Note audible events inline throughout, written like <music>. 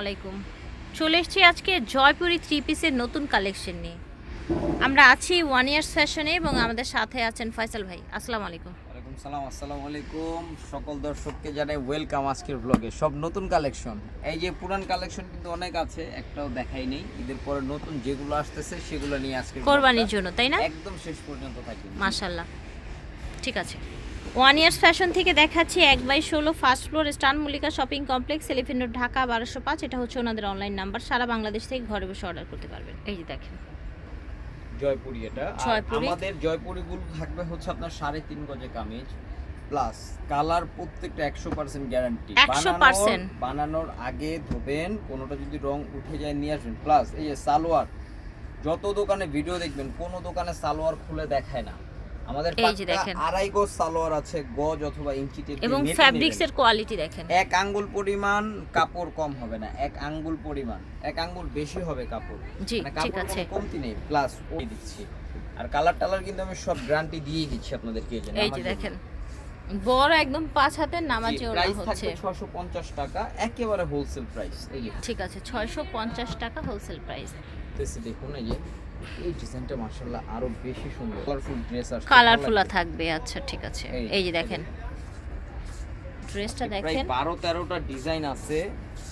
আলাইকুম। চলে এসেছি আজকে জয়পুরি থ্রি পিসের নতুন কালেকশন নিয়ে। আমরা আছি ওয়ান ইয়ার ফ্যাশনে এবং আমাদের সাথে আছেন ফয়সাল ভাই। আসসালামু আলাইকুম। ওয়ালাইকুম সালাম আসসালামু আলাইকুম। সকল দর্শককে জানাই ওয়েলকাম আজকের ব্লগে সব নতুন কালেকশন এই যে পুরান কালেকশন কিন্তু অনেক আছে একটাও দেখাই নেই। ঈদের পরে নতুন যেগুলো আসতেছে সেগুলো নিয়ে আজকে কোরবানির জন্য তাই না? একদম শেষ পর্যন্ত থাকবে মাশাল্লাহ ঠিক আছে। ওয়ান ইয়ার্স ফ্যাশন থেকে দেখাচ্ছি এক বাই ষোলো first floor Star Mallika Shopping Complex Elephant Road Dhaka বারোশো পাঁচ। এটা হচ্ছে ওনাদের অনলাইন নাম্বার সারা বাংলাদেশ থেকে ঘরে বসে অর্ডার করতে পারবেন। এই যে দেখেন। জয়পুরি এটা। আমাদের জয়পুরি। গুলো থাকবে হচ্ছে আপনার সাড়ে তিন গজে কামিজ। প্লাস কালার প্রত্যেকটা একশো পার্সেন্ট গ্যারান্টি 100% বানানোর আগে ধোবেন কোনোটা যদি রং উঠে যায় নিয়ে আসবেন। প্লাস এই যে সালোয়ার যত দোকানে ভিডিও দেখবেন কোন দোকানে সালোয়ার খুলে দেখায় না। আমাদের এই যে দেখেন। আড়াই গজ সালোয়ার আছে গজ অথবা ইঞ্চিতে এবং ফ্যাব্রিক্স এর কোয়ালিটি দেখেন। এক আঙ্গুল পরিমাণ কাপড় কম হবে না এক আঙ্গুল পরিমাণ। এক আঙ্গুল বেশি হবে কাপড়। জি মানে ঠিক আছে। কমতি নেই প্লাস ওই দিচ্ছি। আর কালার টালার কিন্তু আমি সব গ্যারান্টি দিয়েই দিচ্ছি আপনাদেরকে এই যে এই যে দেখেন বড় একদম পাঁচ হাতের নামাজে ওরা হচ্ছে। থাকবে 650 টাকা একেবারে হোলসেল প্রাইস ঠিক আছে ছয়শো পঞ্চাশ টাকা হোলসেল প্রাইস দেখুন এই যে। এই ডিজাইনটা মাশাআল্লাহ আরও বেশি সুন্দর। কালারফুল ড্রেস আছে কালারফুলা থাকবে আচ্ছা ঠিক আছে। এই, যে দেখেন। ড্রেসটা দেখেন। 12 13টা ডিজাইন আছে।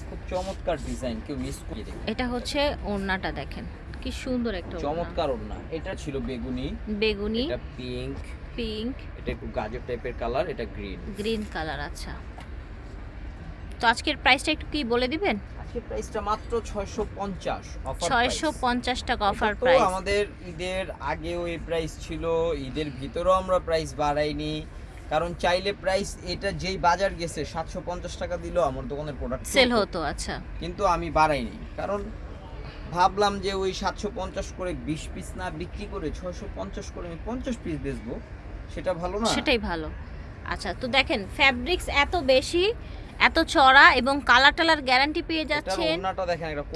খুব চমৎকার ডিজাইন কেউ মিস করে এটা হচ্ছে ওড়নাটা দেখেন। কি সুন্দর একটা চমৎকার ওড়না। এটা ছিল বেগুনি। বেগুনি। এটা পিঙ্ক পিঙ্ক এটা একটু গাজর টাইপের কালার এটা গ্রিন গ্রিন কালার আচ্ছা। তো আজকের প্রাইসটা একটু কি বলে দিবেন? আজকে প্রাইসটা মাত্র 650 অফার ছয়শো পঞ্চাশ টাকা অফার প্রাইস আমাদের ঈদের আগেও এই প্রাইস ছিল ঈদের ভিতরেও আমরা প্রাইস বাড়াইনি। কারণ চাইলে প্রাইস এটা যেই বাজার গেছে সাতশো পঞ্চাশ টাকা দিলেও আমার দোকানের প্রোডাক্ট সেল হতো। আচ্ছা। কিন্তু আমি বাড়াইনি। কারণ ভাবলাম যে ওই সাতশো পঞ্চাশ করে বিশ পিস না বিক্রি করে ছয়শো পঞ্চাশ করে আমি পঞ্চাশ পিস বেচবো সেটা ভালো না? সেটাই ভালো। আচ্ছা তো দেখেন ফ্যাব্রিক্স এত বেশি এত চড়া এবং কালার টালার গ্যারান্টি পেয়ে যাচ্ছেন।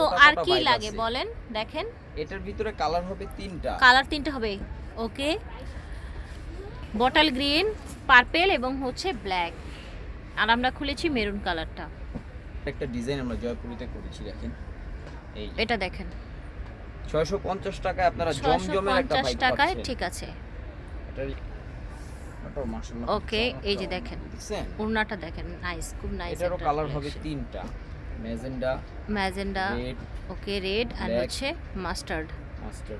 তো আর কি লাগে বলেন দেখেন। এটার ভিতরে কালার হবে তিনটা। কালার তিনটে হবে ওকে। বটল গ্রিন পার্পেল এবং হচ্ছে ব্ল্যাক আর আমরা খুলেছি মেরুন কালারটা একটা ডিজাইন আমরা জয়পুরিতে করেছি দেখেন। এই এটা দেখেন। ছয়শো পঞ্চাশ টাকায় আপনারা ছয়শো জমজমের একটা পঞ্চাশ ভাইব টাকায় ঠিক আছে। এটার চমৎকার এই যে। দেখেন। ওড়নাটা দেখেন নাইস খুব নাইস এটারও কালার হবে তিনটা ম্যাজেন্ডা ম্যাজেন্ডা ওকে রেড আর হচ্ছে মাস্টার্ড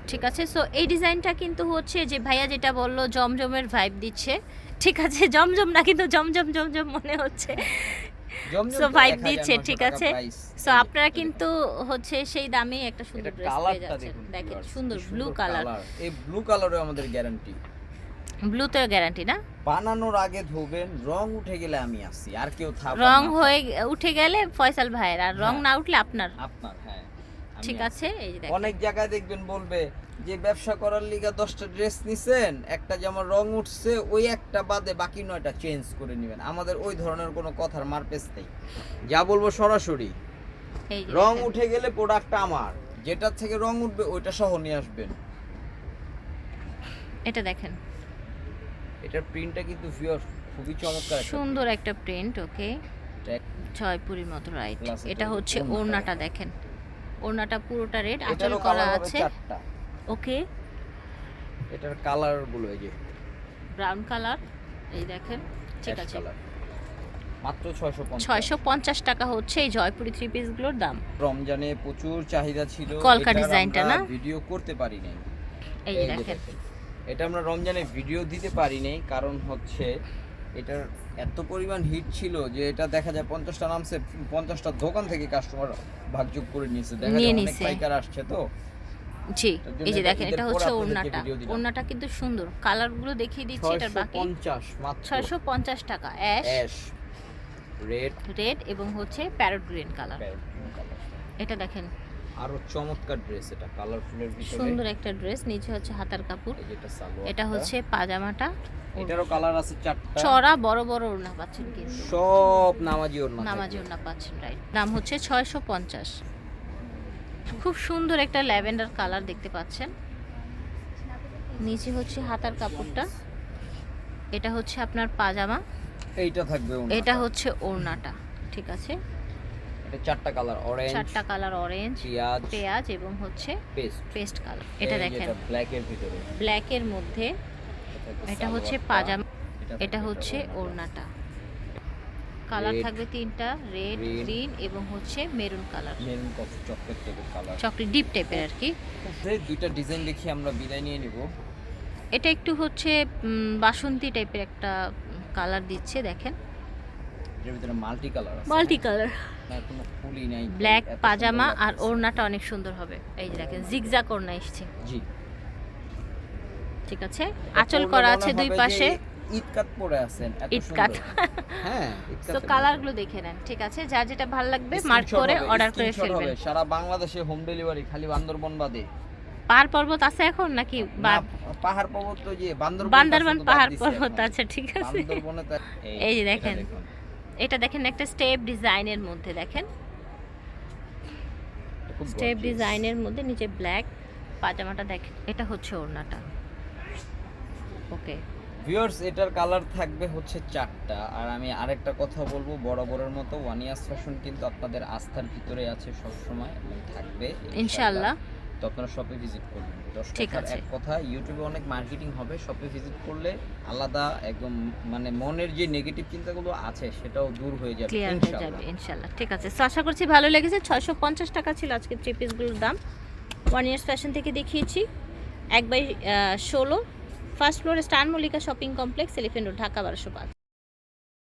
ঠিক আছে সো এই ডিজাইনটা কিন্তু হচ্ছে যে ভাইয়া যেটা বলল জমজমের ভাইব দিচ্ছে। ঠিক আছে <laughs> জমজম না কিন্তু জমজম জমজম মনে হচ্ছে। So, vibe দিচ্ছে, ঠিক আছে? সো আপনারা কিন্তু হচ্ছে সেই দামে একটা সুন্দর ড্রেস পেয়ে যাচ্ছেন। দেখেন সুন্দর ব্লু কালার এই ব্লু কালারে আমাদের গ্যারান্টি ব্লুতেও গ্যারান্টি না? বানানোর আগে ধোবেন রং উঠে গেলে আমি আসি আর কেউ থাকবে রং হয়ে উঠে গেলে ফয়সাল ভাইয়ের আর রং হ্যাঁ। না উঠলে আপনার। আপনার হ্যাঁ। ঠিক আছে। এই দেখেন। অনেক জায়গায় দেখবেন বলবে যে ব্যবসা করার লিগা দশটা ড্রেস নিছেন একটা যেমন রং উঠছে ওই একটা বাদে বাকি নয়টা চেঞ্জ করে নেবেন। আমাদের ওই ধরনের কোনো কথার মারপেস নেই। যা বলব সরাসরি। রং উঠে গেলে প্রোডাক্টটা আমার। যেটা থেকে রং উঠবে ওইটা সহ নিয়ে আসবেন। এটা দেখেন। এটার প্রিন্টটা কিন্তু ভিউয়ার খুবই চমৎকার সুন্দর একটা প্রিন্ট ওকে। জয়পুরির মতো রাইট এটা হচ্ছে ওড়নাটা দেখেন। ওড়নাটা পুরোটা রেড আঁচল করা আছে। ওকে এটার কালারগুলো এই যে। ব্রাউন কালার এই দেখেন ঠিক আছে। মাত্র ছয়শো ছয়শো পঞ্চাশ টাকা হচ্ছে এই জয়পুরি থ্রি পিসগুলোর দাম। রমজানে প্রচুর চাহিদা ছিল। কলকা ডিজাইনটা না? ভিডিও করতে পারি নাই। এই দেখেন। এটা আমরা রমজানে ভিডিও দিতে পারি নাই কারণ হচ্ছে এটার এত পরিমাণ হিট ছিল যে এটা দেখা যায় পঞ্চাশটা নামছে পঞ্চাশটা দোকান থেকে কাস্টমার ভাগযোগ করে নিয়েছে। দেখা যায় অনেক পাইকার আসছে তো। জি এই যে এটা দেখেন এটা হচ্ছে ওড়নাটা। ওড়নাটা কিন্তু সুন্দর। কালারগুলো দেখিয়ে দিচ্ছি এটার বাকি মাত্র। টাকা অ্যাশ অ্যাশ রেড রেড এবং হচ্ছে প্যারট গ্রিন কালার এটা দেখেন আরও চমৎকার ড্রেস এটা কালারফুলের ভিতরে। সুন্দর একটা ড্রেস নিচে হচ্ছে হাতার কাপড়। এই যেটা সালোয়ার এটা হচ্ছে পাজামাটা। এটারও কালার আছে চারটা। চড়া বড় বড় ওড়না পাচ্ছেন কিন্তু। সব নামাজি ওর নামাজি ওড়না পাচ্ছেন রাইট দাম হচ্ছে ছয়শো পঞ্চাশ। খুব সুন্দর একটা ল্যাভেন্ডার কালার দেখতে পাচ্ছেন। নিচে হচ্ছে হাতার কাপড়টা। এটা হচ্ছে আপনার পাজামা। এইটা থাকবে। এটা হচ্ছে ওড়নাটা ঠিক আছে? এটা চারটা কালার অরেঞ্জ চারটা কালার অরেঞ্জ পেঁয়াজ পেঁয়াজ এবং হচ্ছে পেস্ট পেস্ট কালার এটা দেখেন। ব্ল্যাক এর ভিতরে। ব্ল্যাকের মধ্যে এটা হচ্ছে পাজামা এটা হচ্ছে ওড়নাটা। কালার থাকবে তিনটা রেড গ্রিন এবং হচ্ছে মেরুন কালার মেরুন চকলেট টাইপের কালার চকলেট ডিপ টাইপের আর কি। দুইটা ডিজাইন দেখি আমরা বিদায় নিয়ে নিব। এটা একটু হচ্ছে বাসন্তী টাইপের একটা কালার দিচ্ছে দেখেন। এর ভিতরে মাল্টি কালার আছে মাল্টি কালার না কোনো ফুলই নাই ব্ল্যাক পাজামা আর ওড়নাটা অনেক সুন্দর হবে। এই যে দেখেন জিগজাক ওড়না এসছে। জি। ঠিক আছে? আঁচল করা আছে দুই পাশে। ঈদ কাট পরে আছেন এত ঈদ সুন্দর। কাট হ্যাঁ <laughs> তো কালারগুলো দেখে নেন ঠিক আছে? যার যেটা ভালো লাগবে। মার্ক করে অর্ডার করে ফেলবেন। সারা বাংলাদেশে হোম ডেলিভারি খালি বান্দরবন বাদে। পাহাড় পর্বত আছে এখন নাকি? পাহাড় পর্বত তো যে বান্দরবন বান্দরবান পাহাড় পর্বত আছে ঠিক আছে। এই যে দেখেন। এটা দেখেন একটা স্টেপ ডিজাইনের মধ্যে দেখেন। স্টেপ ডিজাইনের মধ্যে নিচে ব্ল্যাক পাজামাটা দেখেন এটা হচ্ছে ওড়নাটা। ওকে। ভিউয়ার্স এটার কালার থাকবে হচ্ছে চারটা। আর আমি আরেকটা কথা বলব বরাবরের মতো ওয়ান ইয়ার্স ফ্যাশন কিন্তু আপনাদের আস্থার ভিতরে আছে সব সময় থাকবে ইনশাআল্লাহ। তো আপনারা শপে ভিজিট করবেন। ঠিক আছে। এক কথা ইউটিউবে অনেক মার্কেটিং হবে। শপে ভিজিট করলে আলাদা একদম মানে মনের যে নেগেটিভ চিন্তাগুলো আছে সেটাও দূর হয়ে যাবে ক্লিয়ার হয়ে যাবে ইনশাল্লাহ ঠিক আছে। তো আশা করছি ভালো লেগেছে। ছয়শো পঞ্চাশ টাকা ছিল আজকে থ্রি পিসগুলোর দাম। ওয়ান ইয়ার্স ফ্যাশন থেকে দেখিয়েছি। এক বাই ষোলো। ফার্স্ট ফ্লোরে Star Mallika Shopping Complex Elephant Road Dhaka বারোশো পাঁচ।